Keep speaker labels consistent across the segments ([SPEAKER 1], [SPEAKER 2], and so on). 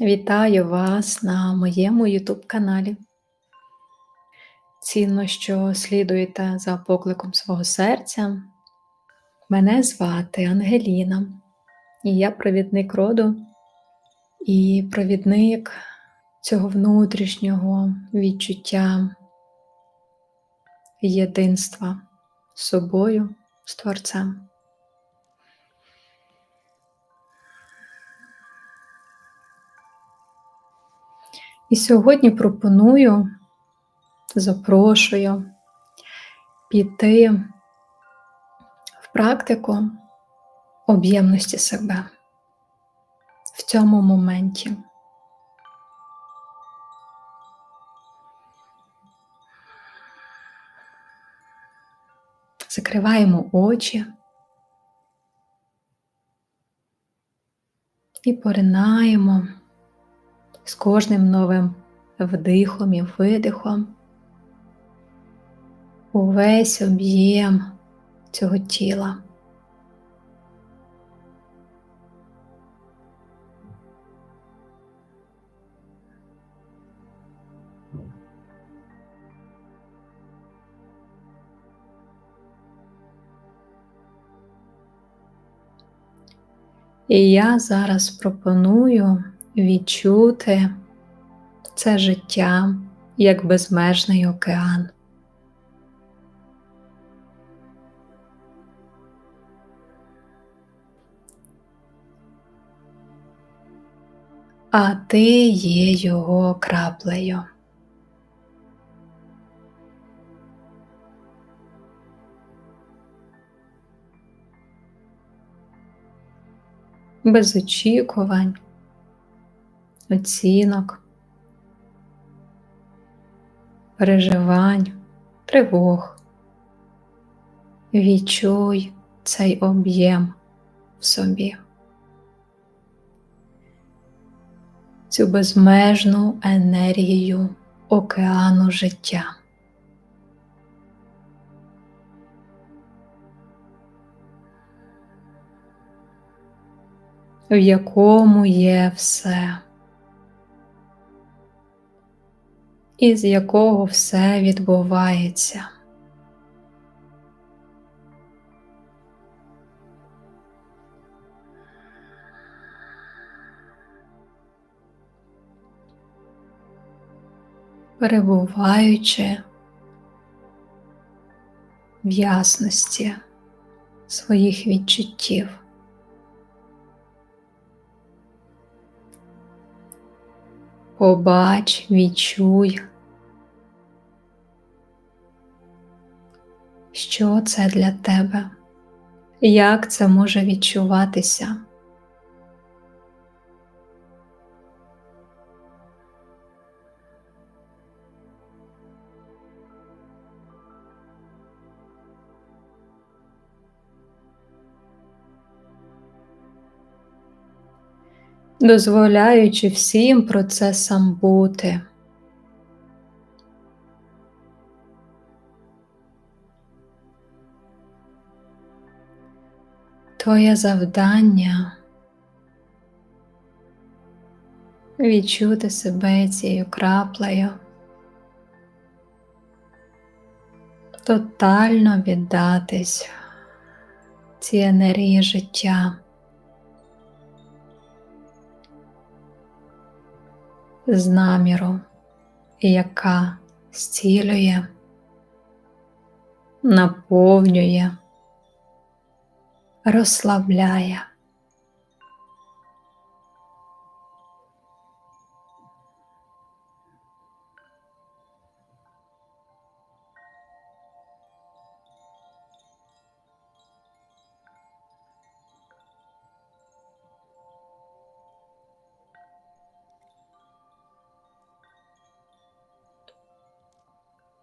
[SPEAKER 1] Вітаю вас на моєму YouTube каналі. Цінно, що слідуєте за покликом свого серця. Мене звати Ангеліна, і я провідник роду і провідник цього внутрішнього відчуття єдинства з собою, з Творцем. І сьогодні пропоную, запрошую піти в практику об'ємності себе в цьому моменті. Закриваємо очі і поринаємо з кожним новим вдихом і видихом увесь об'єм цього тіла. І я зараз пропоную відчути це життя як безмежний океан. А ти є його краплею. Без очікувань, оцінок, переживань, тривог. Відчуй цей об'єм в собі, цю безмежну енергію океану життя. В якому є все. Із якого все відбувається. Перебуваючи в ясності своїх відчуттів. Побач, відчуй, що це для тебе, як це може відчуватися. дозволяючи всім процесам бути. Твоє завдання відчути себе цією краплею, тотально віддатись цій енергії життя. з наміру, яка зцілює, наповнює, розслабляє.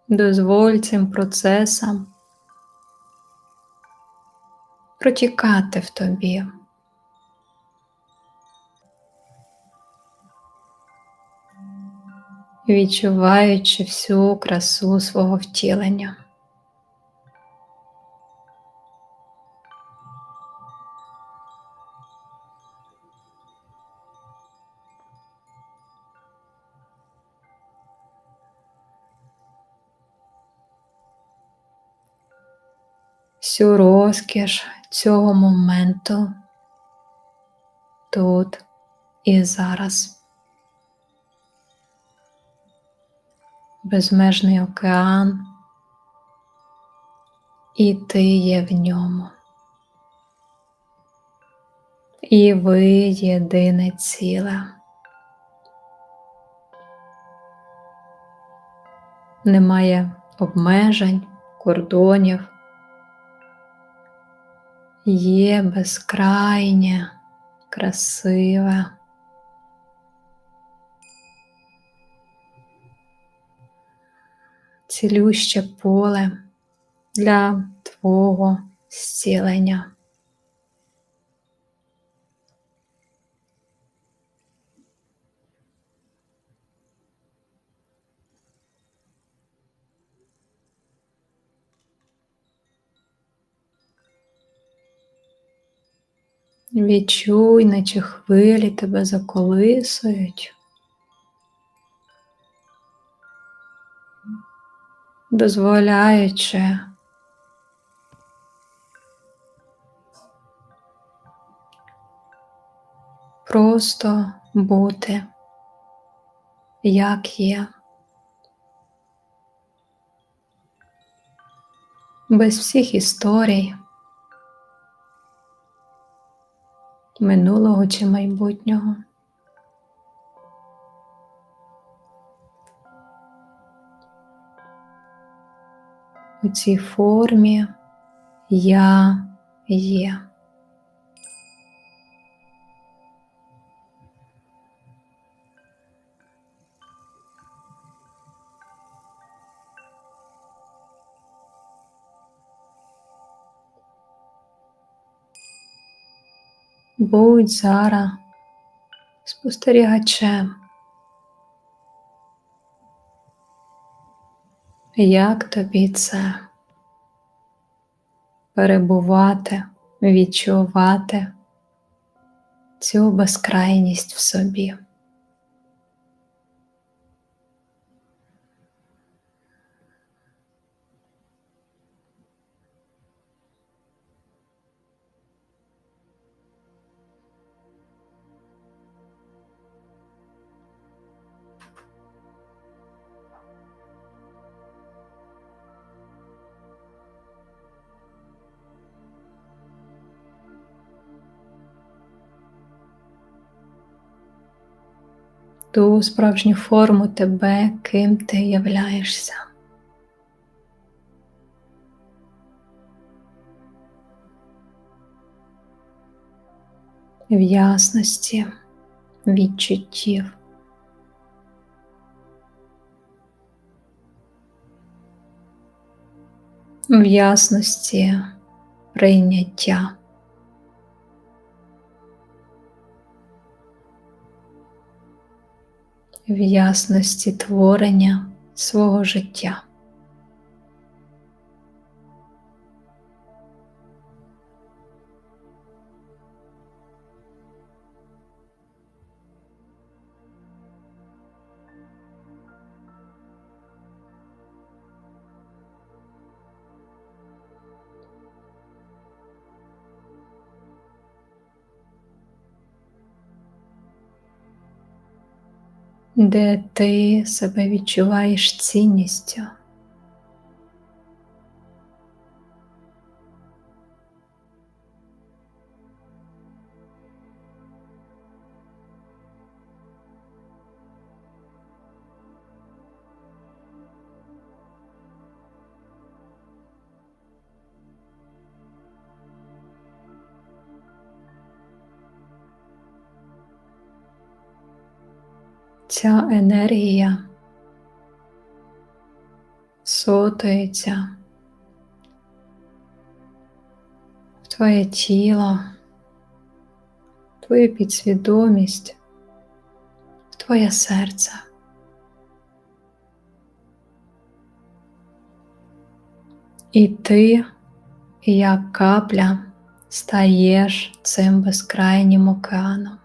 [SPEAKER 1] Дозволь цим процесам протікати в тобі. Відчуваючи всю красу свого втілення. Всю розкіш, цього моменту тут і зараз. Безмежний океан, і ти є в ньому. І ви єдине ціле. Немає обмежень, кордонів, є безкрайнє, красиве. Цілюще поле для твого зцілення. Відчуй, наче хвилі тебе заколисують, дозволяючи. Просто бути, як є, без всіх історій. Минулого чи майбутнього. У цій формі я є. Будь зараз спостерігачем. Як тобі це перебувати, відчувати цю безкрайність в собі? Ту справжню форму тебе, ким ти являєшся. В ясності відчуттів. В ясності прийняття. В ясності творення свого життя. Де ти себе відчуваєш цінністю. Ця енергія сотується в твоє тіло, в твою підсвідомість, в твоє серце. І ти, як капля, стаєш цим безкрайнім океаном.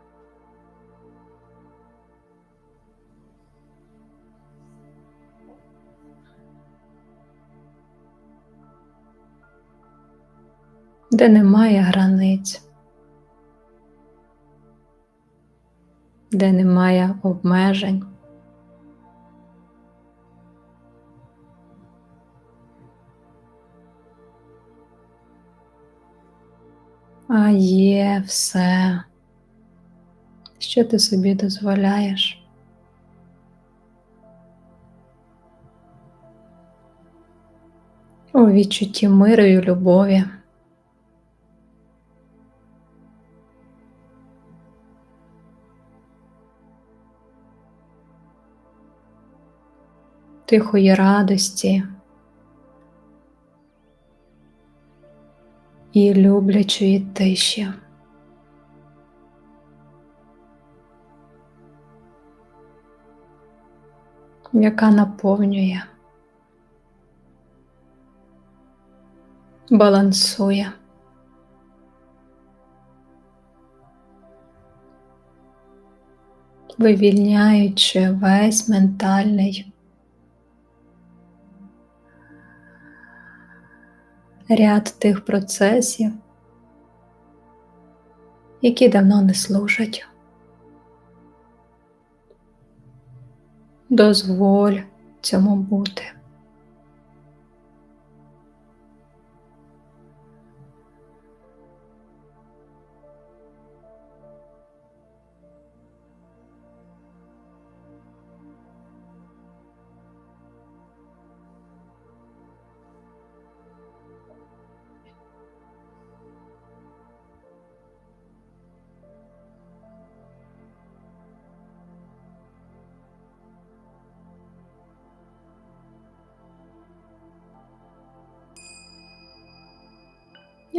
[SPEAKER 1] Де немає границь, де немає обмежень. А є все, що ти собі дозволяєш. У відчутті миру і любові. Тихої радості і люблячої тиші. яка наповнює, балансує. Вивільняючи весь ментальний ряд тих процесів, які давно не служать. Дозволь цьому бути.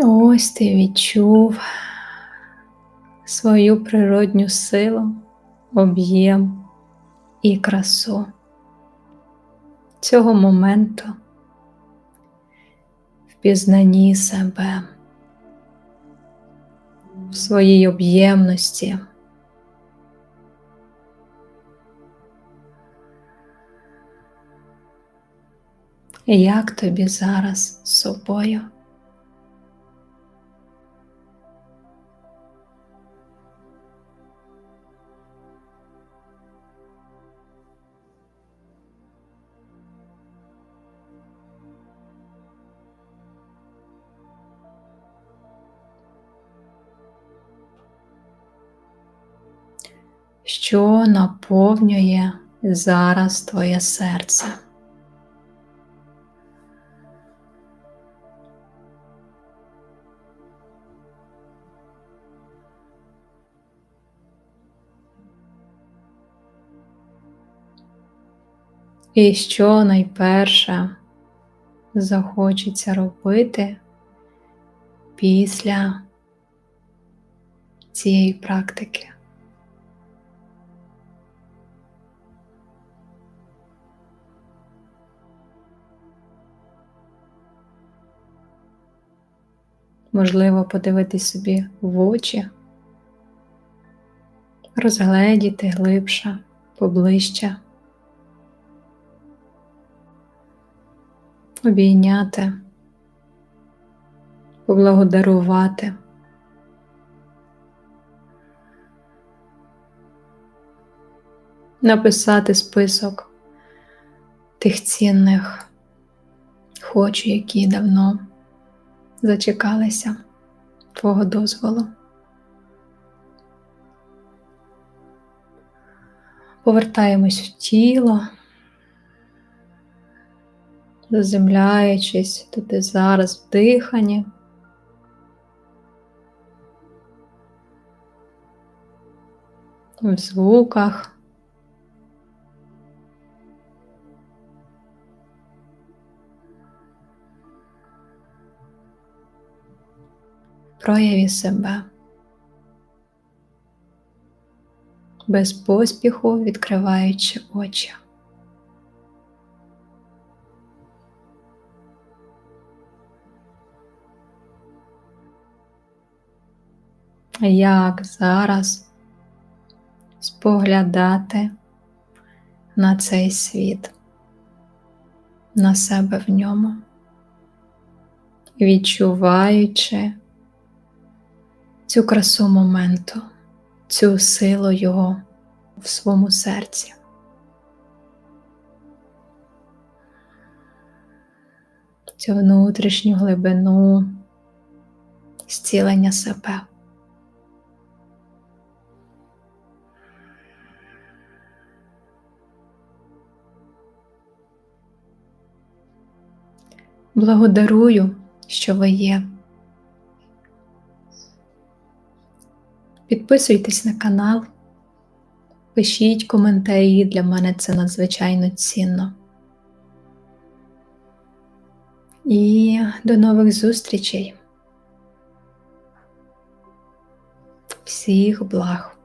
[SPEAKER 1] Ось ти відчув свою природню силу, об'єм і красу цього моменту в пізнанні себе, в своїй об'ємності. Як тобі зараз з собою? Що наповнює зараз твоє серце. І що найперше захочеться робити після цієї практики? Можливо, подивитись собі в очі, розгледіти глибше, поближче, обійняти, поблагодарувати. Написати список тих цінних хочу, які давно зачекалися твого дозволу. Повертаємось в тіло, заземляючись тут і зараз в диханні. В звуках. Прояві себе. Без поспіху відкриваючи очі. Як зараз споглядати на цей світ, на себе в ньому? відчуваючи цю красу моменту, цю силу його в своєму серці. Цю внутрішню глибину зцілення себе. Благодарую, що ви є. Підписуйтесь на канал, пишіть коментарі, для мене це надзвичайно цінно. І до нових зустрічей. Всіх благ!